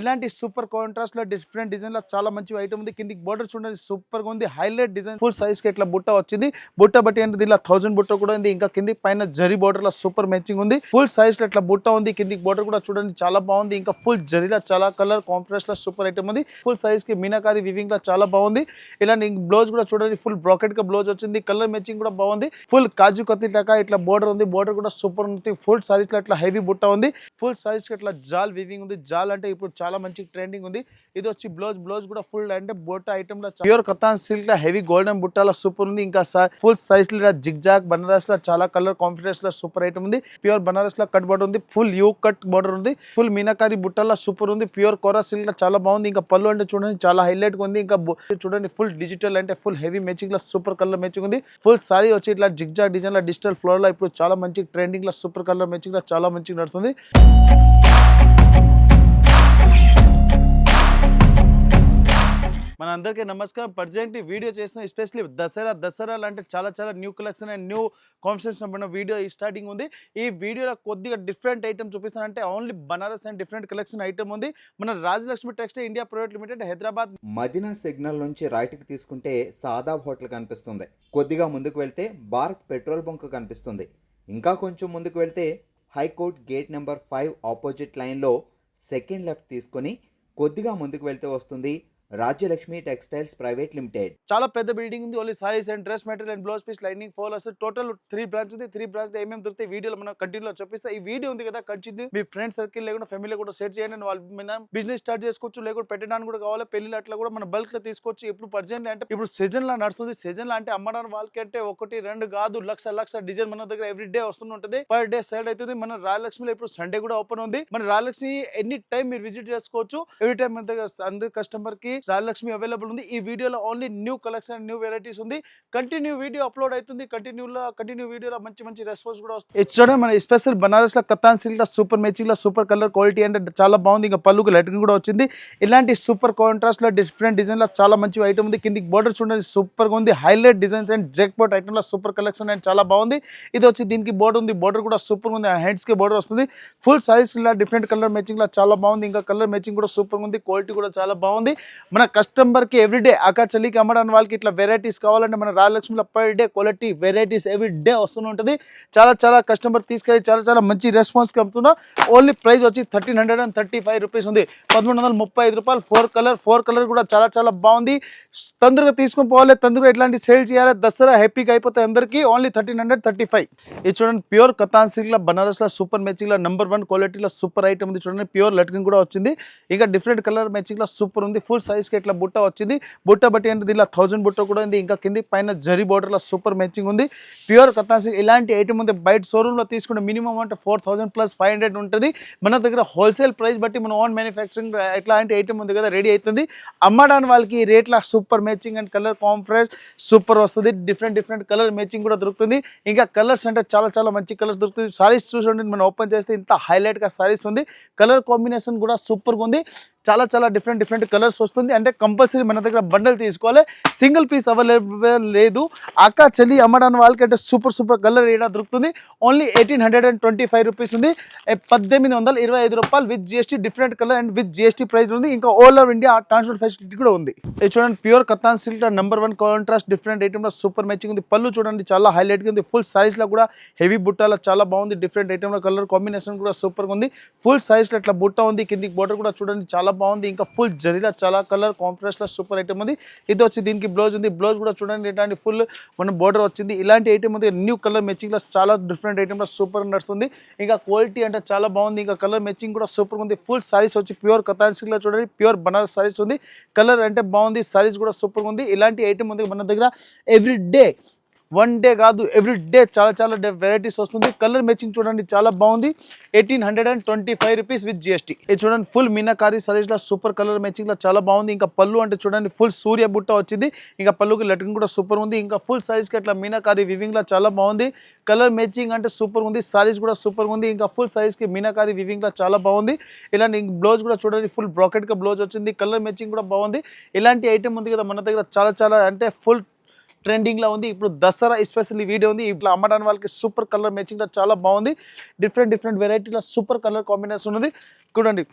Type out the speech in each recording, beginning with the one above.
ఇలాంటి సూపర్ కాంట్రాస్ట్లో డిఫరెంట్ డిజైన్లో చాలా మంచి ఐటమ్ ఉంది. కిందికి బోర్డర్ చూడండి సూపర్గా ఉంది. హైలైట్ డిజైన్ ఫుల్ సైజ్కి ఇట్లా బుట్ట వచ్చింది. బుట్ట బట్టి అంటే ఇలా థౌసండ్ బుట్ట కూడా ఉంది. ఇంకా కింది పైన జరీ బోర్డర్లో సూపర్ మ్యాచింగ్ ఉంది. ఫుల్ సైజ్లో ఇట్లా బుట్ట ఉంది. కిందికి బోర్డర్ కూడా చూడండి చాలా బాగుంది. ఇంకా ఫుల్ జరీలో చాలా కలర్ కాంట్రాస్ట్లో సూపర్ ఐటమ్ ఉంది. ఫుల్ సైజ్కి మీనాకారి వివింగ్లో చాలా బాగుంది. ఇలాంటి బ్లౌజ్ కూడా చూడండి ఫుల్ బ్రాకెట్గా బ్లౌజ్ వచ్చింది. కలర్ మ్యాచింగ్ కూడా బాగుంది. ఫుల్ కాజు కత్తి టకా ఇట్లా బోర్డర్ ఉంది. బోర్డర్ కూడా సూపర్ ఉంది. ఫుల్ సైజ్లో ఇట్లా హెవీ బుట్ట ఉంది. ఫుల్ సైజ్కి ఇట్లా జాల్ వివింగ్ ఉంది. జాల్ అంటే ఇప్పుడు చాలా మంచి ట్రెండింగ్ ఉంది. ఇది వచ్చి బ్లౌజ్ బ్లౌజ్ కూడా ఫుల్ అంటే బోట ఐటమ్లో ప్యూర్ కథాన్ సిల్క్లో హెవీ గోల్డెన్ బుట్టాల సూపర్ ఉంది. ఇంకా ఫుల్ సైజ్లో జిగ్ జాగ్ బనారస్లో చాలా కలర్ కాన్ఫిడెన్స్లో సూపర్ ఐటమ్ ఉంది. ప్యూర్ బనారస్లో కట్ బోర్డర్ ఉంది. ఫుల్ యూ కట్ బోర్డర్ ఉంది. ఫుల్ మీనాకారి బుట్టల సూపర్ ఉంది. ప్యూర్ కోరా సిల్క్లో చాలా బాగుంది. ఇంకా పళ్ళు అంటే చూడండి చాలా హైలైట్గా ఉంది. ఇంకా చూడండి ఫుల్ డిజిటల్ అంటే ఫుల్ హెవీ మ్యాచింగ్లో సూపర్ కలర్ మ్యాచింగ్ ఉంది. ఫుల్ సారీ వచ్చి ఇట్లా జిగ్ జాగ్ డిజైన్లో డిజిటల్ ఫ్లోర్లో ఇప్పుడు చాలా మంచి ట్రెండింగ్లో సూపర్ కలర్ మ్యాచింగ్లో చాలా మంచిగా నడుస్తుంది. మన అందరికీ నమస్కారం. ప్రజెంట్ ఈ వీడియో చేసిన ఎస్పెషలీ దసరా దసరా లాంటి చాలా చాలా new collection and new confidence పడిన వీడియో స్టార్టింగ్ ఉంది. ఈ వీడియోలో కొద్దిగా different item చూపిస్తానంటే only Banaras and different collection item ఉంది. మన Rajalakshmi textile India private limited Hyderabad Madina signal నుంచి రైట్కి తీసుకుంటే సాదాబ్ హోటల్ కనిపిస్తుంది. కొద్దిగా ముందుకు వెళ్తే భారత్ పెట్రోల్ బంక్ కనిపిస్తుంది. ఇంకా కొంచెం ముందుకు వెళ్తే high court gate number five opposite లైన్లో సెకండ్ లెఫ్ట్ తీసుకొని కొద్దిగా ముందుకు వెళ్తే వస్తుంది రాజ్యలక్ష్మి టెక్స్టైల్స్ ప్రైవేట్ లిమిటెడ్. చాలా పెద్ద బిల్డింగ్ ఉంది. Only saris and dress material and blouse piece lining ఫోలర్స్ total three branch ఉంది. త్రీ బ్రాంచ్ ఏమేమి దొరికితే వీడియోలో మనం కంటిన్యూ చూపిస్తా. ఈ వీడియో ఉంది కదా కంటిన్యూ మీ ఫ్రెండ్స్ సర్కిల్ లేకుండా ఫ్యామిలీ కూడా షేర్ చేయండి. and వాళ్ళు బిజినెస్ స్టార్ట్ చేసుకోవచ్చు. లేకుండా పెట్టడానికి కూడా కావాలి. పెళ్ళి అట్లా కూడా మన బల్క్లో తీసుకోవచ్చు. ఇప్పుడు పర్జెంట్ అంటే ఇప్పుడు సీజన్లో నడుస్తుంది. సీజన్ లా అంటే అమ్మడానికి వాళ్ళకి అంటే ఒకటి రెండు కాదు లక్ష లక్ష డిజైన్ మన దగ్గర ఎవ్రీ డే వస్తుంటుంది పర్ డే సేల్ అవుతుంది మన రాయలక్ష్మిలో ఇప్పుడు సండే కూడా ఓపెన్ ఉంది. మన రాయలక్ష్మి ఎనీ టైం మీరు విజిట్ చేసుకోవచ్చు. ఎవ్రీ టైం మన దగ్గర అందరి కస్టమర్కి రాయలక్ష్మి అవైలబుల్ ఉంది. ఈ వీడియోలో only new collection new varieties ఉంది. కంటిన్యూ వీడియో అప్లోడ్ అవుతుంది. కంటిన్యూలో కంటిన్యూ వీడియోలో మంచి మంచి రెస్పాన్స్ కూడా వస్తుంది. ఇది మన స్పెషల్ బనారస్లో కత్తాన్ సిల్క్లో సూపర్ మ్యాచింగ్లో సూపర్ కలర్ క్వాలిటీ అంటే చాలా బాగుంది. ఇంకా పళ్ళుకు లైటింగ్ కూడా వచ్చింది. ఇలాంటి సూపర్ కాంట్రాస్ట్లో డిఫరెంట్ డిజైన్లో చాలా మంచి ఐటమ్ ఉంది. కిందికి బోర్డర్ చూడండి సూపర్గా ఉంది. హైలైట్ డిజైన్స్ అండ్ జెక్ ఐటమ్లో సూపర్ కలెక్షన్ అండ్ చాలా బాగుంది. ఇది వచ్చి దీనికి బోర్డర్ ఉంది. బోర్డర్ కూడా సూపర్ ఉంది. హ్యాండ్స్కి బోర్డర్ వస్తుంది. ఫుల్ సైజ్ ఇలా డిఫరెంట్ కలర్ మ్యాచింగ్ లా చాలా బాగుంది. ఇంకా కలర్ మ్యాచింగ్ కూడా సూపర్ ఉంది. క్వాలిటీ కూడా చాలా బాగుంది. మన కస్టమర్కి ఎవ్రీడే అక్క చలికి అమ్మడానికి వాళ్ళకి ఇట్లా వెరైటీస్ కావాలంటే మన రాయలక్ష్మిలో per day quality varieties every day వస్తూనే ఉంటుంది. చాలా చాలా కస్టమర్ తీసుకెళ్ళి చాలా చాలా మంచి రెస్పాన్స్ కమ్ముతున్నా ఓన్లీ ప్రైస్ వచ్చి thirteen hundred and thirty five rupees ఉంది. పదమూడు వందల ముప్పై ఐదు రూపాయలు ఫోర్ కలర్ ఫోర్ కలర్ కూడా చాలా చాలా బాగుంది. తొందరగా తీసుకొని పోవాలి తొందరగా ఇట్లాంటి సేల్ చేయాలి దసరా హ్యాపీగా అయిపోతాయి అందరికీ only thirteen hundred thirty five ఇది చూడండి ప్యూర్ కథాన్ సిల్క్లో బనారస్లో సూపర్ మ్యాచింగ్లో నెంబర్ వన్ క్వాలిటీలో సూపర్ ఐటమ్ ఉంది. చూడండి ప్యూర్ లట్కింగ్ కూడా వచ్చింది. ఇంకా డిఫరెంట్ కలర్ మ్యాచింగ్లో సూపర్ ఉంది. ఫుల్ సైజ్ కి ఇట్లా బుట్ట వచ్చింది? బుట్ట బట్టి అంటే దీనిలో థౌసండ్ బుట్ట కూడా ఉంది. ఇంకా కింది పైన జరీ బోర్డర్లో సూపర్ మ్యాచింగ్ ఉంది. ప్యూర్ కత్తాసి ఇలాంటి ఐటమ్ ఉంది బయట షోరూమ్లో తీసుకుంటే మినిమం అంటే four thousand plus five hundred ఉంటుంది. మన దగ్గర హోల్సేల్ ప్రైస్ బట్టి మన ఓన్ మ్యానుఫ్యాక్చరింగ్ ఇట్లాంటి ఐటమ్ ఉంది కదా రెడీ అవుతుంది. అమ్మడానికి వాళ్ళకి ఈ రేట్ల సూపర్ మ్యాచింగ్ అండ్ కలర్ కాంఫరెన్స్ సూపర్ వస్తుంది. డిఫరెంట్ డిఫరెంట్ కలర్ మ్యాచింగ్ కూడా దొరుకుతుంది. ఇంకా కలర్స్ అంటే చాలా చాలా మంచి కలర్స్ దొరుకుతుంది. సారీస్ చూడండి మనం ఓపెన్ చేస్తే ఇంత హైలైట్గా సారీస్ ఉంది. కలర్ కాంబినేషన్ కూడా సూపర్గా ఉంది. చాలా చాలా డిఫరెంట్ డిఫరెంట్ కలర్స్ వస్తుంది. అంటే కంపల్సరీ మన దగ్గర బండల్ తీసుకోవాలి. సింగిల్ పీస్ అవైలబుల్ లేదు. అక్క చెల్లి అమ్మడానికి వాళ్ళకి అంటే సూపర్ సూపర్ కలర్ ఏడా దొరుకుతుంది? Only eighteen hundred and twenty five rupees ఉంది పద్దెనిమిది వందల ఇరవై ఐదు రూపాయలు with GST different colour and with GST price ఉంది. ఇంకా all over India transport facility కూడా ఉంది. ఇది చూడండి pure కత్తాన్ silk number one contrast different item super matching ఉంది. పళ్ళు చూడండి చాలా హైలైట్గా ఉంది. ఫుల్ సైజ్లో కూడా హెవీ బుట్టాలో చాలా బాగుంది. డిఫరెంట్ ఐటమ్ కలర్ కాంబినేషన్ కూడా సూపర్గా ఉంది. ఫుల్ సైజ్లో ఇట్లా బుట్ట ఉంది. కిందికి బోర్డర్ కూడా చూడండి చాలా బాగుంది. ఇంకా ఫుల్ జరీలో చాలా కలర్ కాంట్రాస్ట్లో సూపర్ ఐటమ్ ఉంది. ఇది వచ్చి దీనికి బ్లౌజ్ ఉంది. బ్లౌజ్ కూడా చూడండి ఇలాంటి ఫుల్ మన బోర్డర్ వచ్చింది. ఇలాంటి ఐటమ్ ఉంది. న్యూ కలర్ మ్యాచింగ్లో చాలా డిఫరెంట్ ఐటమ్లో సూపర్ నడుస్తుంది ఇంకా క్వాలిటీ అంటే చాలా బాగుంది. ఇంకా కలర్ మ్యాచింగ్ కూడా సూపర్ ఉంది. ఫుల్ సారీస్ వచ్చి ప్యూర్ కథాన్లో చూడండి. ప్యూర్ బనారస్ సారీస్ ఉంది. కలర్ అంటే బాగుంది. సారీస్ కూడా సూపర్ ఉంది. ఇలాంటి ఐటమ్ ఉంది మన దగ్గర ఎవ్రీ డే వన్ డే కాదు ఎవ్రీ డే చాలా చాలా వెరైటీస్ వస్తుంది. కలర్ మ్యాచింగ్ చూడండి చాలా బాగుంది. Eighteen hundred and twenty five rupees with GST ఇది చూడండి ఫుల్ మీనాకారి సరీస్లో సూపర్ కలర్ మ్యాచింగ్లో చాలా బాగుంది. ఇంకా పళ్ళు అంటే చూడండి ఫుల్ సూర్య బుట్ట వచ్చింది. ఇంకా పళ్ళుకి లెటింగ్ కూడా సూపర్ ఉంది. ఇంకా ఫుల్ సారీస్కి అట్లా మీనాకారి వివింగ్లో చాలా బాగుంది. కలర్ మ్యాచింగ్ అంటే సూపర్ ఉంది. సారీస్ కూడా సూపర్ ఉంది. ఇంకా ఫుల్ సారీస్కి కి మీనాకారి వివింగ్ చాలా బాగుంది. ఇలాంటి బ్లౌజ్ కూడా చూడండి ఫుల్ బ్రాకెట్గా బ్లౌజ్ వచ్చింది. కలర్ మ్యాచింగ్ కూడా బాగుంది. ఇలాంటి ఐటమ్ ఉంది కదా మన దగ్గర చాలా చాలా అంటే ఫుల్ ట్రెండింగ్లో ఉంది. ఇప్పుడు దసరా ఎస్పెషల్లీ వీడియో ఉంది. ఇట్లా అమ్మడానికి వాళ్ళకి సూపర్ కలర్ మ్యాచింగ్ చాలా బాగుంది. డిఫరెంట్ డిఫరెంట్ వెరైటీలో సూపర్ కలర్ కాంబినేషన్ ఉంది చూడండి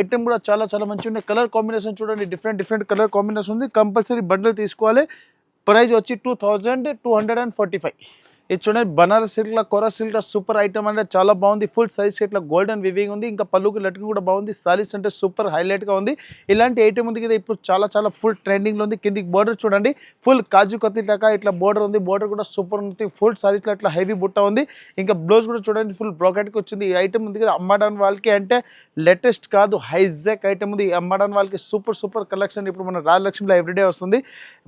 ఐటమ్ కూడా చాలా చాలా మంచి ఉన్నాయి. కలర్ కాంబినేషన్ చూడండి డిఫరెంట్ డిఫరెంట్ కలర్ కాంబినేషన్ ఉంది. కంపల్సరీ బండిల్ తీసుకోవాలి. ప్రైజ్ వచ్చి two thousand two hundred and forty five. ఇది చూడండి బనారస్ సిల్క్లో కొర సిల్క్లో సూపర్ ఐటమ్ అంటే చాలా బాగుంది. ఫుల్ సైజ్ ఇట్లా గోల్డెన్ వివింగ్ ఉంది. ఇంకా పళ్ళుకి లట్కి కూడా బాగుంది. సారీస్ అంటే సూపర్ హైలైట్గా ఉంది. ఇలాంటి ఐటమ్ ఉంది కదా ఇప్పుడు చాలా చాలా ఫుల్ ట్రెండింగ్లో ఉంది. కిందికి బోర్డర్ చూడండి. ఫుల్ కాజు కత్తి ఇట్లా బోర్డర్ ఉంది. బోర్డర్ కూడా సూపర్ ఉంది. ఫుల్ సారీస్లో ఇట్లా హెవీ బుట్ట ఉంది. ఇంకా బ్లౌజ్ కూడా చూడండి ఫుల్ బ్రోకెట్కి వచ్చింది. ఈ ఐటమ్ ఉంది కదా అమ్మడానికి వాళ్ళకి అంటే లేటెస్ట్ కాదు హైజాక్ ఐటమ్ ఉంది. అమ్మడాన్ అమ్మడానికి వాళ్ళకి సూపర్ సూపర్ కలెక్షన్ ఇప్పుడు మన రాజలక్ష్మిలో ఎవ్రీడే వస్తుంది.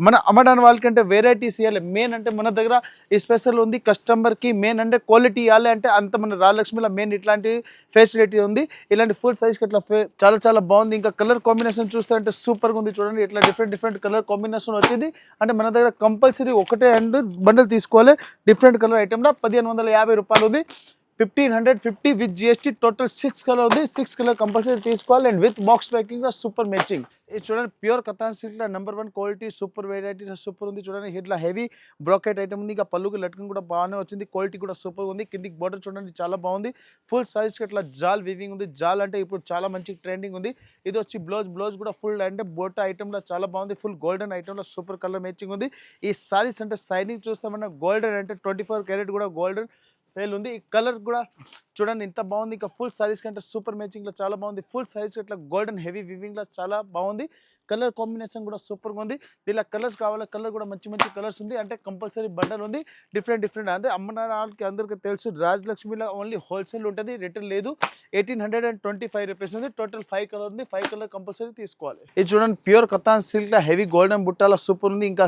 మన అమ్మడానికి వాళ్ళకి అంటే వెరైటీస్ ఇవ్వాలి మెయిన్ అంటే మన దగ్గర ఈ స్పెషల్ ఉంది. కస్టమర్కి మెయిన్ అంటే క్వాలిటీ ఇవ్వాలి అంటే అంత మన రాజలక్ష్మిలో మెయిన్ ఇట్లాంటి ఫెసిలిటీ ఉంది. ఇలాంటి ఫుల్ సైజ్కి ఇట్లా ఫే- చాలా చాలా బాగుంది. ఇంకా కలర్ కాంబినేషన్ చూస్తే అంటే సూపర్గా ఉంది చూడండి. ఇట్లా డిఫరెంట్ డిఫరెంట్ కలర్ కాంబినేషన్ వచ్చింది. అంటే మన దగ్గర కంపల్సరీ ఒకటే అండ్ బండల్ తీసుకోవాలి. డిఫరెంట్ కలర్ ఐటమ్లో పదిహేను వందల యాభై రూపాయలు ఉంది. Fifteen hundred fifty with GST total six colour ఉంది. సిక్స్ కలర్ కంపల్సరీ తీసుకోవాలి. And with box packing super matching ఇది చూడండి pure katan silk number one quality super variety super ఉంది. చూడండి ఇట్లా హెవీ బ్రోకెట్ ఐటమ్ ఉంది. ఇంకా పళ్ళుకి లట్కన్ కూడా బాగానే వచ్చింది. క్వాలిటీ కూడా సూపర్ ఉంది. కిందికి బోర్డర్ చూడండి చాలా బాగుంది. ఫుల్ సైజ్ ఇట్లా జాల్ వివింగ్ ఉంది. జాల్ అంటే ఇప్పుడు చాలా మంచి ట్రెండింగ్ ఉంది. ఇది వచ్చి బ్లౌజ్ బ్లౌజ్ కూడా ఫుల్ అంటే బోట ఐటమ్లో చాలా బాగుంది. ఫుల్ గోల్డెన్ ఐటమ్లో సూపర్ కలర్ మ్యాచింగ్ ఉంది. ఈ సారీస్ అంటే సైనింగ్ చూస్తామన్నా గోల్డెన్ అంటే ట్వంటీ ఫోర్ క్యారెట్ కూడా గోల్డెన్ ఫెయిల్ ఉంది. ఈ కలర్ కూడా చూడండి ఇంత బాగుంది. ఇంకా ఫుల్ సారీస్ కంటే సూపర్ మ్యాచింగ్లో చాలా బాగుంది. ఫుల్ సైజ్ ఇట్లా గోల్డెన్ హెవీ వివింగ్లో చాలా బాగుంది. కలర్ కాంబినేషన్ కూడా సూపర్గా ఉంది. దీనిలో కలర్స్ కావాలి కలర్ కూడా మంచి మంచి కలర్స్ ఉంది. అంటే కంపల్సరీ బండల్ ఉంది. Different different. అంటే అమ్మడానికి అందరికీ తెలుసు. రాజలక్ష్మిలో ఓన్లీ హోల్సేల్ ఉంటుంది. రిటర్న్ లేదు. Eighteen hundred and twenty five rupees ఉంది. టోటల్ ఫైవ్ కలర్ ఉంది. ఫైవ్ కలర్ కంపల్సరీ తీసుకోవాలి. ఇది చూడండి ప్యూర్ కత్తాన్ సిల్క్ హెవీ గోల్డెన్ బుట్టాల సూపర్ ఉంది. ఇంకా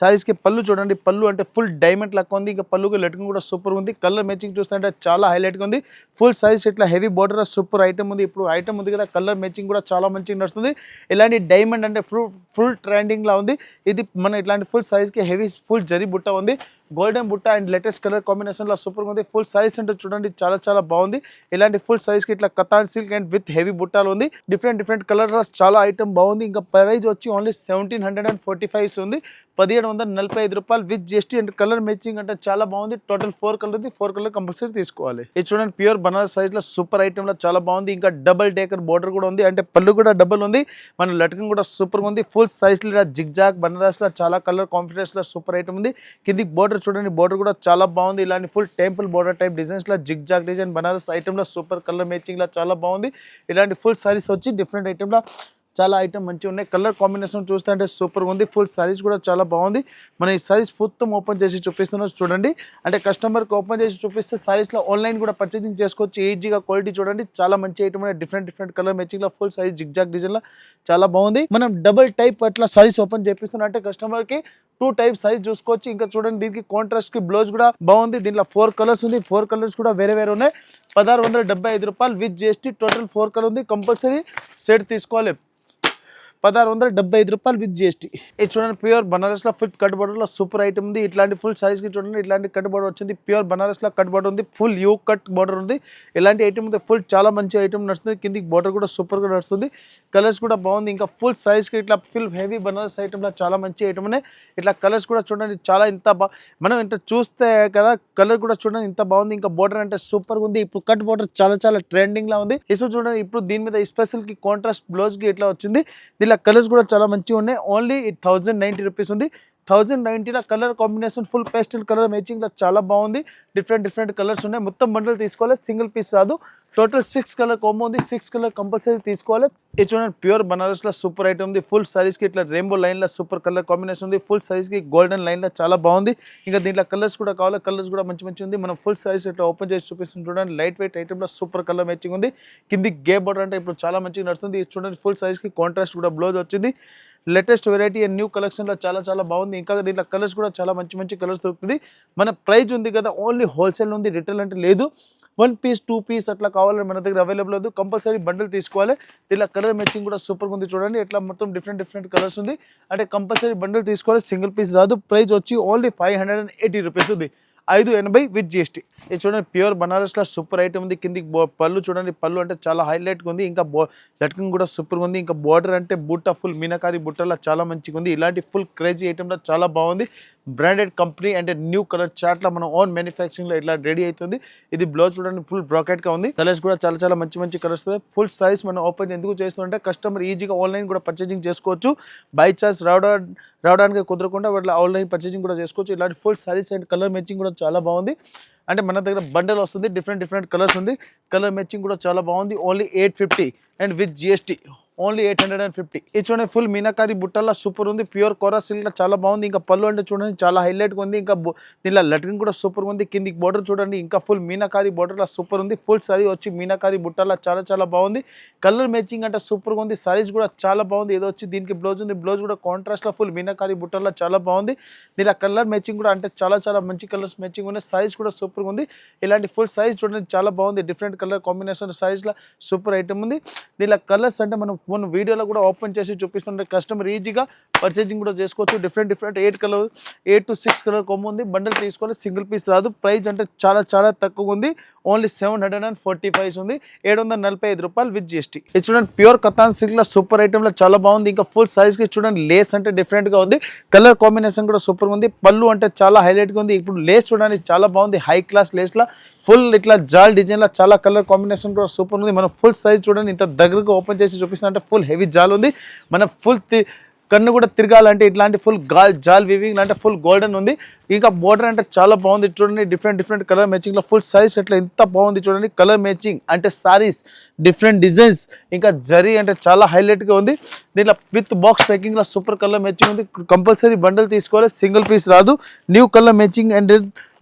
సారీస్కి పళ్ళు చూడండి. పళ్ళు అంటే ఫుల్ డైమండ్ లెక్క ఉంది. ఇంకా పళ్ళుకి లెట్కన్ కూడా సూపర్ ఉంది. కలర్ మ్యాచింగ్ చూస్తుంటే చాలా హైలైట్గా ఉంది. ఫుల్ సైజ్ ఇట్లా హెవీ బోర్డర్ సూపర్ ఐటమ్ ఉంది. ఇప్పుడు ఐటమ్ ఉంది కదా కలర్ మ్యాచింగ్ కూడా చాలా మంచిగా నడుస్తుంది. ఇలాంటి డైమండ్ అంటే ఫుల్ ఫుల్ ట్రెండింగ్ లా ఉంది. ఇది మన ఇట్లాంటి ఫుల్ సైజ్కి హెవీ ఫుల్ జరీ బుట్ట ఉంది. గోల్డెన్ బుట్ట అండ్ లేటెస్ట్ కలర్ కాంబినేషన్లో సూపర్ ఉంది. ఫుల్ సైజ్ అంటే చూడండి చాలా చాలా బాగుంది. ఇలాంటి ఫుల్ సైజ్కి ఇట్లా katan silk and with heavy బుట్టాలు ఉంది. డిఫరెంట్ డిఫరెంట్ కలర్స్ చాలా ఐటమ్ బాగుంది. ఇంకా ప్రైజ్ వచ్చి only seventeen hundred and forty five ఉంది. పదిహేడు వందల నలభై ఐదు రూపాయలు with GST and colour matching అంటే చాలా బాగుంది. టోటల్ ఫోర్ కలర్ ఉంది. ఫోర్ కలర్ కంపల్సరీ తీసుకోవాలి. ఇది చూడండి ప్యూర్ బనారస్ సైజ్లో సూపర్ ఐటమ్ చాలా బాగుంది. ఇంకా డబల్ డేకర్ బోర్డర్ కూడా ఉంది. అంటే పళ్ళు కూడా డబల్ ఉంది. మన లటకం కూడా సూపర్ ఉంది. Full size zigzag zig zag చాలా కలర్ కాన్ఫిడెన్స్లో సూపర్ ఐటమ్ ఉంది. కింది బోర్డర్ చూడండి బోర్డర్ కూడా చాలా బాగుంది. ఇలాంటి ఫుల్ టెంపుల్ బోర్డర్ టైప్ డిజైన్స్లో జిగ్ జాగ్ డిజైన్ బనారస్ ఐటమ్లో సూపర్ కలర్ మ్యాచింగ్ లా చాలా బాగుంది. ఇలాంటి ఫుల్ సారీస్ వచ్చి డిఫరెంట్ ఐటమ్లో చాలా ఐటమ్ మంచిగా ఉన్నాయి. కలర్ కాంబినేషన్ చూస్తే అంటే సూపర్ ఉంది. ఫుల్ సారీస్ కూడా చాలా బాగుంది. మనం ఈ సారీస్ మొత్తం ఓపెన్ చేసి చూపిస్తున్నాం చూడండి. అంటే కస్టమర్కి ఓపెన్ చేసి చూపిస్తే సారీస్లో ఆన్లైన్ కూడా పర్చేసింగ్ చేసుకోవచ్చు. ఈజీగా క్వాలిటీ చూడండి. చాలా మంచి ఐటమ్ ఉన్నాయి. డిఫరెంట్ డిఫరెంట్ కలర్ మ్యాచింగ్లో ఫుల్ సైజ్ జిగ్జాగ్ డిజైన్లో చాలా బాగుంది. మనం డబుల్ టైప్ అట్లా సారీస్ ఓపెన్ చేపిస్తున్నాం. అంటే కస్టమర్కి టూ టైప్ సైజ్ చూసుకోవచ్చు. ఇంకా చూడండి దీనికి కాంట్రాస్ట్కి బ్లౌజ్ కూడా బాగుంది. దీంట్లో ఫోర్ కలర్స్ ఉంది. ఫోర్ కలర్స్ కూడా వేరే వేరే ఉన్నాయి. పదహారు వందల డెబ్బై ఐదు రూపాయలు with GST total four colour ఉంది. కంపల్సరీ సెట్ తీసుకోవాలి. పదహారు వందల డెబ్బై ఐదు రూపాయలు విత్ జిఎస్టీ ఇది చూడండి ప్యూర్ బనారస్లో ఫుల్ కట్ బోర్డర్లో సూపర్ ఐటమ్ ఉంది. ఇట్లాంటి ఫుల్ సైజ్కి చూడండి ఇట్లాంటి కట్ బోర్డర్ వచ్చింది. ప్యూర్ బనారస్లో కట్ బోర్డర్ ఉంది ఫుల్ యూ కట్ బోర్డర్ ఉంది. ఇలాంటి ఐటమ్ ఉంది ఫుల్ చాలా మంచి ఐటమ్ నడుస్తుంది. కిందికి బోర్డర్ కూడా సూపర్గా నడుస్తుంది. కలర్స్ కూడా బాగుంది. ఇంకా ఫుల్ సైజ్కి ఇట్లా ఫుల్ హెవీ బనారస్ ఐటమ్లో చాలా మంచి ఐటమ్ ఉన్నాయి. ఇట్లా కలర్స్ కూడా చూడండి చాలా ఇంత బా మనం ఇంత చూస్తే కదా కలర్ కూడా చూడండి ఇంత బాగుంది. ఇంకా బోర్డర్ అంటే సూపర్ ఉంది. ఇప్పుడు కట్ బోర్డర్ చాలా చాలా ట్రెండింగ్ లా ఉంది. ఇప్పుడు చూడండి ఇప్పుడు దీని మీద స్పెషల్కి కాంట్రాస్ట్ బ్లౌజ్కి ఇట్లా వచ్చింది. ఇలా కలర్స్ కూడా చాలా మంచిగా ఉన్నాయి. ఓన్లీ థౌజండ్ నైంటీ రూపీస్ ఉంది. Thousand నైంటీలో colour combination full pastel colour మ్యాచింగ్లో చాలా బాగుంది. డిఫరెంట్ డిఫరెంట్ కలర్స్ ఉన్నాయి. మొత్తం బండల్ తీసుకోవాలి. సింగిల్ పీస్ రాదు. టోటల్ సిక్స్ కలర్ కాంబో ఉంది. సిక్స్ కలర్ కంపల్సరీ తీసుకోవాలి. ఇది చూడండి ప్యూర్ బనారస్లో సూపర్ ఐటమ్ ఉంది. ఫుల్ సారీస్కి ఇట్లా రెయిన్బో లైన్లో సూపర్ కలర్ కాంబినేషన్ ఉంది. ఫుల్ సైజ్కి గోల్డెన్ లైన్లో చాలా బాగుంది. ఇంకా దీంట్లో కలర్స్ కూడా కావాలి. కలర్స్ కూడా మంచి మంచి ఉంది. మనం ఫుల్ సైజ్ ఇట్లా ఓపెన్ చేసి చూపిస్తుంది చూడండి. లైట్ వెయిట్ ఐటమ్లో సూపర్ కలర్ మ్యాచింగ్ ఉంది. కింది గే బోర్డర్ అంటే ఇప్పుడు చాలా మంచిగా నడుస్తుంది. చూడండి. ఫుల్ సైజ్కి కాంట్రాస్ట్ కూడా బ్లౌజ్ వచ్చింది. లేటెస్ట్ వెరైటీ అండ్ న్యూ కలెక్షన్లో చాలా చాలా బాగుంది. ఇంకా దీంట్లో కలర్స్ కూడా చాలా మంచి మంచి కలర్స్ దొరుకుతుంది. మన ప్రైజ్ ఉంది కదా ఓన్లీ హోల్సేల్ ఉంది రిటైల్ అంటే లేదు. వన్ పీస్ టూ పీస్ అట్లా కావాలని మన దగ్గర అవైలబుల్ లేదు. కంపల్సరీ బండిల్ తీసుకోవాలి. దీనిలో కలర్ మ్యాచింగ్ కూడా సూపర్గా ఉంది చూడండి. ఇట్లా మొత్తం డిఫరెంట్ డిఫరెంట్ కలర్స్ ఉంది. అంటే కంపల్సరీ బండిల్ తీసుకోవాలి. సింగిల్ పీస్ రాదు ప్రైస్ వచ్చి only five hundred and eighty rupees ఉంది. ఐదు ఎనభై విత్ జిఎస్టీ. ఇది చూడండి ప్యూర్ బనారస్లో సూపర్ ఐటమ్ ఉంది. కిందికి బో- పళ్ళు చూడండి పళ్ళు అంటే చాలా హైలైట్గా ఉంది. ఇంకా బో లట్కింగ్ కూడా సూపర్గా ఉంది. ఇంకా బోర్డర్ అంటే బుట్ట ఫుల్ మీనాకారి బుట్టలా చాలా మంచిగా ఉంది. ఇలాంటి ఫుల్ క్రేజీ ఐటమ్లో చాలా బాగుంది. బ్రాండెడ్ కంపెనీ అంటే న్యూ కలర్ చార్ట్లో మనం ఓన్ మ్యానుఫ్యాక్చరింగ్లో ఇట్లా రెడీ అవుతుంది. ఇది బ్లౌజ్ చూడండి ఫుల్ బ్రాకెట్గా ఉంది. కలర్స్ కూడా చాలా చాలా మంచి మంచి కలర్స్ ఫుల్ సైజ్ మనం ఓపెన్ ఎందుకు చేస్తుంటే కస్టమర్ ఈజీగా ఆన్లైన్ కూడా పర్చేజింగ్ చేసుకోవచ్చు. బై ఛాన్స్ రావడా రావడానికి కుదరకుండా వాళ్ళ ఆన్లైన్ పర్చేసింగ్ కూడా చేసుకోవచ్చు. ఇలాంటి full saris and colour matching కూడా చాలా బాగుంది. అంటే మన దగ్గర బండల్ వస్తుంది డిఫరెంట్ డిఫరెంట్ కలర్స్ ఉంది. కలర్ మ్యాచింగ్ కూడా చాలా బాగుంది. Only eight fifty and with GST only eight hundred and fifty. ఇది చూడండి ఫుల్ మీనాకారి బుట్టల్లో సూపర్ ఉంది. ప్యూర్ కోరా సిల్క్ చాలా బాగుంది. ఇంకా పళ్ళు అంటే చూడండి చాలా హైలైట్గా ఉంది. ఇంకా దీనిలో లటిన్ కూడా సూపర్ ఉంది. కిందికి బోర్డర్ చూడండి ఇంకా ఫుల్ మీనాకారి బోర్డర్లో సూపర్ ఉంది. ఫుల్ సారీ వచ్చి మీనాకారి బుట్టల్లో చాలా చాలా బాగుంది. కలర్ మ్యాచింగ్ అంటే సూపర్గా ఉంది. సారీస్ కూడా చాలా బాగుంది. ఏదో వచ్చి దీనికి బ్లౌజ్ ఉంది. బ్లౌజ్ కూడా కాంట్రాస్ట్లో ఫుల్ మీనాకారి బుట్టల్లో చాలా బాగుంది. దీని కలర్ మ్యాచింగ్ కూడా అంటే చాలా చాలా మంచి కలర్స్ మ్యాచింగ్ ఉన్నాయి. సైజ్ కూడా సూపర్గా ఉంది. ఇలాంటి ఫుల్ సైజ్ చూడండి చాలా బాగుంది. డిఫరెంట్ కలర్ కాంబినేషన్ సైజ్లో సూపర్ ఐటమ్ ఉంది. దీనిలో కలర్స్ అంటే మనం ఫోన్ వీడియోలో కూడా ఓపెన్ చేసి చూపిస్తుంటే కస్టమర్ ఈజీగా పర్చేజింగ్ కూడా చేసుకోవచ్చు. Different different eight colour eight to six colour కొమ్ము ఉంది. బండల్ తీసుకోవాలి. సింగిల్ పీస్ రాదు. ప్రైస్ అంటే చాలా చాలా తక్కువ ఉంది. Only seven hundred and forty five ఉంది. ఏడు వందల నలభై ఐదు రూపాయలు విత్ జిఎస్టీ ఇది చూడండి ప్యూర్ కథాన్ సిల్క్లో సూపర్ ఐటెంలో చాలా బాగుంది. ఇంకా ఫుల్ సైజ్కి చూడండి లేస్ అంటే డిఫరెంట్గా ఉంది. కలర్ కాంబినేషన్ కూడా సూపర్ ఉంది. పళ్ళు అంటే చాలా హైలైట్గా ఉంది. ఇప్పుడు లేస్ చూడడానికి చాలా బాగుంది. హై క్లాస్ లేస్లో ఫుల్ ఇట్లా జాల్ డిజైన్లో చాలా కలర్ కాంబినేషన్ కూడా సూపర్ ఉంది. మనం ఫుల్ సైజ్ చూడండి ఇంత దగ్గరగా ఓపెన్ చేసి చూపిస్తున్నా అంటే ఫుల్ హెవీ జాల్ ఉంది. మన ఫుల్ కన్ను కూడా తిరగాలంటే ఇట్లాంటి ఫుల్ గాల్ జాల్ వివింగ్ అంటే ఫుల్ గోల్డెన్ ఉంది. ఇంకా బోర్డర్ అంటే చాలా బాగుంది. చూడండి డిఫరెంట్ డిఫరెంట్ కలర్ మ్యాచింగ్లో ఫుల్ సైజ్ ఎట్లా ఎంత బాగుంది చూడండి. కలర్ మ్యాచింగ్ అంటే సారీస్ డిఫరెంట్ డిజైన్స్ ఇంకా జరీ అంటే చాలా హైలైట్గా ఉంది. దీంట్లో విత్ బాక్స్ ప్యాకింగ్లో సూపర్ కలర్ మ్యాచింగ్ ఉంది. కంపల్సరీ బండల్ తీసుకోవాలి. సింగిల్ పీస్ రాదు. New colour matching and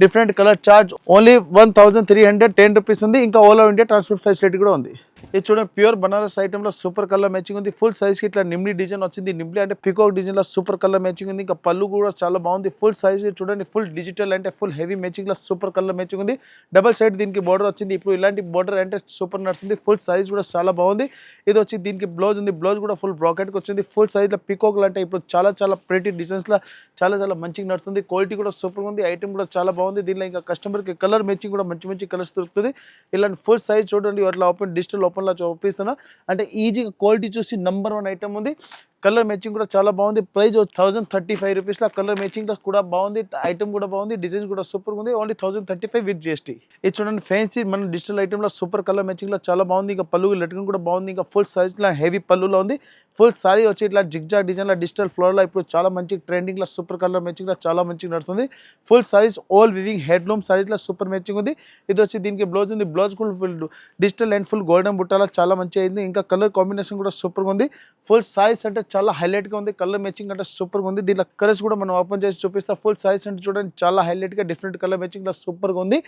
different colour charge only one thousand three hundred ten rupees ఉంది. ఇంకా ఓల్ ఇండియా ట్రాన్స్పోర్ట్ ఫెసిలిటీ కూడా ఉంది. ఇది చూడండి ప్యూర్ బనారస్ ఐటెంలో సూపర్ కలర్ మ్యాచింగ్ ఉంది. ఫుల్ సైజ్కి ఇట్లా నిమ్లీ డిజైన్ వచ్చింది. నిమ్లీ అంటే పికాక్ డిజైన్లో సూపర్ కలర్ మ్యాచింగ్ ఉంది. ఇంకా పళ్ళు కూడా చాలా బాగుంది. ఫుల్ సైజ్ చూడండి ఫుల్ డిజిటల్ అంటే ఫుల్ హెవీ మ్యాచింగ్లో సూపర్ కలర్ మ్యాచింగ్ ఉంది. డబల్ సైడ్ దీనికి బార్డర్ వచ్చింది. ఇప్పుడు ఇలాంటి బార్డర్ అంటే సూపర్ నడుస్తుంది. ఫుల్ సైజ్ కూడా చాలా బాగుంది. ఇది వచ్చి దీనికి బ్లౌజ్ ఉంది. బ్లౌజ్ కూడా ఫుల్ బ్రాకెట్కి వచ్చింది. ఫుల్ సైజ్లో పికాక్ అంటే ఇప్పుడు చాలా చాలా ప్రెటీ డిజైన్స్లో చాలా చాలా మంచిగా నడుస్తుంది. క్వాలిటీ కూడా సూపర్ ఉంది. ఐటమ్ కూడా చాలా బాగుంది. దీనిలో ఇంకా కస్టమర్కి కలర్ మ్యాచింగ్ కూడా మంచి మంచి కలర్స్ దొరుకుతుంది. ఇలాంటి ఫుల్ సైజ్ చూడండి. అట్లా ఓపెన్ డిజిటల్ ఓపెన్లా చూపిస్తున్నా. అంటే ఈజీగా క్వాలిటీ చూసి నెంబర్ వన్ ఐటమ్ ఉంది. కలర్ మ్యాచింగ్ కూడా చాలా బాగుంది. ప్రైస్ థౌసండ్ థర్టీ ఫైవ్ రూపీస్లో కలర్ మ్యాచింగ్ కూడా బాగుంది. ఐటమ్ కూడా బాగుంది. డిజైన్ కూడా సూపర్ ఉంది. Only thousand thirty five with GST ఇది చూడండి ఫ్యాన్సీ మన డిజిటల్ ఐటమ్లో సూపర్ కలర్ మ్యాచింగ్లో చాలా బాగుంది. ఇంకా పళ్ళు లెటకన్ కూడా బాగుంది. ఇంకా ఫుల్ సైజ్లో హెవీ పళ్ళులో ఉంది. ఫుల్ సారీ వచ్చి ఇట్లా జిగ్జా డిజైన్లో డిజిటల్ ఫ్లోర్లో ఇప్పుడు చాలా మంచి ట్రెండింగ్లో సూపర్ కలర్ మ్యాచింగ్లో చాలా మంచిగా నడుస్తుంది. Full size all weaving handloom సైజ్లో సూపర్ మ్యాచింగ్ ఉంది. ఇది వచ్చి దీనికి బ్లౌజ్ ఉంది. బ్లౌజ్ కూడా full digital and full golden బుట్టాల చాలా మంచిగా అయింది. ఇంకా కలర్ కాంబినేషన్ కూడా సూపర్గా ఉంది. ఫుల్ సైజ్ అంటే చాలా హైలైట్గా ఉంది. కలర్ మ్యాచింగ్ అంటే సూపర్గా ఉంది. దీనిలో కలర్స్ కూడా మనం ఓపెన్ చేసి చూపిస్తా. ఫుల్ సైజ్ అంటే చూడండి చాలా హైలైట్గా డిఫరెంట్ కలర్ మ్యాచింగ్లో సూపర్గా ఉంది.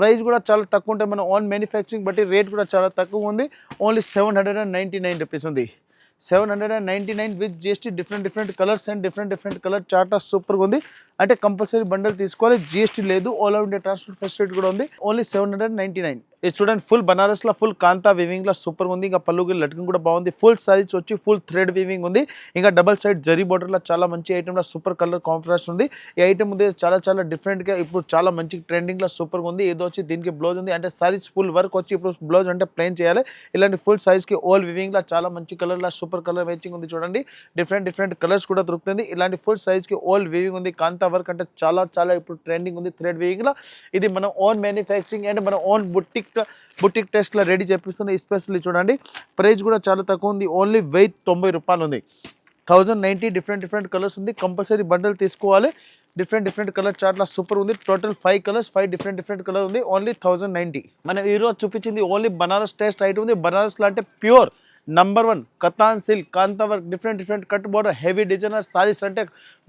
ప్రైస్ కూడా చాలా తక్కువ ఉంటాయి మనం ఆన్ మ్యానుఫ్యాక్చరింగ్ బట్టి రేట్ కూడా చాలా తక్కువ ఉంది. Only seven hundred and ninety nine rupees ఉంది seven hundred and ninety nine with GST different different colours and different different colour చాటా సూపర్గా ఉంది. అంటే కంపల్సరీ బండల్ తీసుకోవాలి. జిఎస్టీ లేదు. All over India transport facility కూడా ఉంది. Only seven hundred ninety nine ఇది చూడండి ఫుల్ బనారస్లో ఫుల్ కాంతా వివింగ్లో సూపర్ ఉంది. ఇంకా పళ్ళుకి లట్కం కూడా బాగుంది. ఫుల్ సారీస్ వచ్చి ఫుల్ థ్రెడ్ వివింగ్ ఉంది. ఇంకా డబల్ సైడ్ జరీ బోర్డర్లో చాలా మంచి ఐటెంలో సూపర్ కలర్ కాంట్రాస్ట్ ఉంది. ఈ ఐటమ్ ఉంది చాలా చాలా డిఫరెంట్గా ఇప్పుడు చాలా మంచి ట్రెండింగ్లో సూపర్గా ఉంది. ఏదో వచ్చి దీనికి బ్లౌజ్ ఉంది. అంటే సారీస్ ఫుల్ వర్క్ వచ్చి ఇప్పుడు బ్లౌజ్ అంటే ప్లెయిన్ చేయాలి. ఇలాంటి ఫుల్ సైజ్కి ఓల్ వివింగ్లో చాలా మంచి కలర్లో సూపర్ కలర్ మ్యాచింగ్ ఉంది చూడండి. డిఫరెంట్ డిఫరెంట్ కలర్స్ కూడా దొరుకుతుంది. ఇలాంటి ఫుల్ సైజ్కి ఓల్ వివింగ్ ఉంది. కాంతా వర్క్ అంటే చాలా చాలా ఇప్పుడు ట్రెండింగ్ ఉంది థ్రెడ్ వివింగ్లో ఇది మన ఓన్ మ్యానుఫ్యాక్చరింగ్ అండ్ మన ఓన్ బుట్టిక్ బుట్టిక్ టెస్ట్లో రెడీ చేపిస్తుంది ఎస్పెషల్లీ చూడండి. ప్రైస్ కూడా చాలా తక్కువ ఉంది. ఓన్లీ వెయిట్ తొంభై రూపాయలు ఉంది. Thousand ninety different different colours ఉంది. కంపల్సరీ బండల్ తీసుకోవాలి. డిఫరెంట్ డిఫరెంట్ కలర్ చార్ట్లా సూపర్ ఉంది. Total five colours five different different colour ఉంది. ఓన్లీ థౌజండ్ నైంటీ మనం ఈరోజు చూపించింది ఓన్లీ బనారస్ టేస్ట్ ఐటమ్ ఉంది. బనారస్లో అంటే pure number one Katan silk kantha work different different cut border heavy designer saris అంటే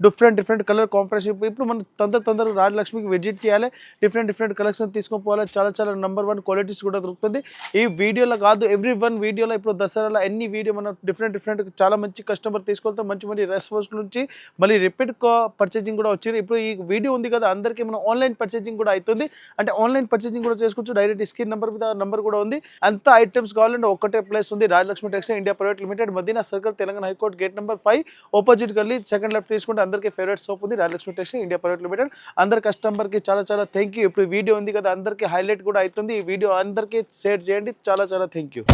డిఫరెంట్ డిఫరెంట్ కలర్ కాంప్రెషన్ ఇప్పుడు మనం తొందర తొందరగా రాజలక్ష్మికి విజిట్ చేయాలి. డిఫరెంట్ డిఫరెంట్ కలెక్షన్ తీసుకొని పోవాలి చాలా చాలా నెంబర్ వన్ క్వాలిటీస్ కూడా దొరుకుతుంది. ఈ వీడియోలో కాదు ఎవ్రీ వన్ వీడియోలో ఇప్పుడు దసరాలో ఎన్ని వీడియో మనం డిఫరెంట్ డిఫరెంట్ చాలా మంచి కస్టమర్ తీసుకెళ్తాం. మంచి మంచి రెస్పాన్స్ నుంచి మళ్ళీ రిపీట్ పర్చేసింగ్ కూడా వచ్చింది. ఇప్పుడు ఈ వీడియో ఉంది కదా అందరికీ మనం ఆన్లైన్ పర్చేజింగ్ కూడా అవుతుంది. అంటే ఆన్లైన్ పర్చేజింగ్ కూడా చేసుకోవచ్చు. డైరెక్ట్ స్క్రీన్ నెంబర్ మీద నెంబర్ కూడా ఉంది. అంత ఐటమ్స్ కావాలంటే ఒకటే ప్లేస్ ఉంది. Rajalakshmi Rayalakshmi textile India private limited Madina circle Telangana high court gate number five opposite గల్లీ సెకండ్ లెఫ్ట్ తీసుకుంటే అందరికీ ఫేవరెట్ సోప్ ఉంది. Rayalakshmi textile India private limited అందరి కస్టమర్కి చాలా చాలా థ్యాంక్ యూ ఇప్పుడు వీడియో ఉంది కదా అందరికీ హైలైట్ కూడా అవుతుంది. ఈ వీడియో అందరికీ షేర్ చేయండి. చాలా చాలా థ్యాంక్ యూ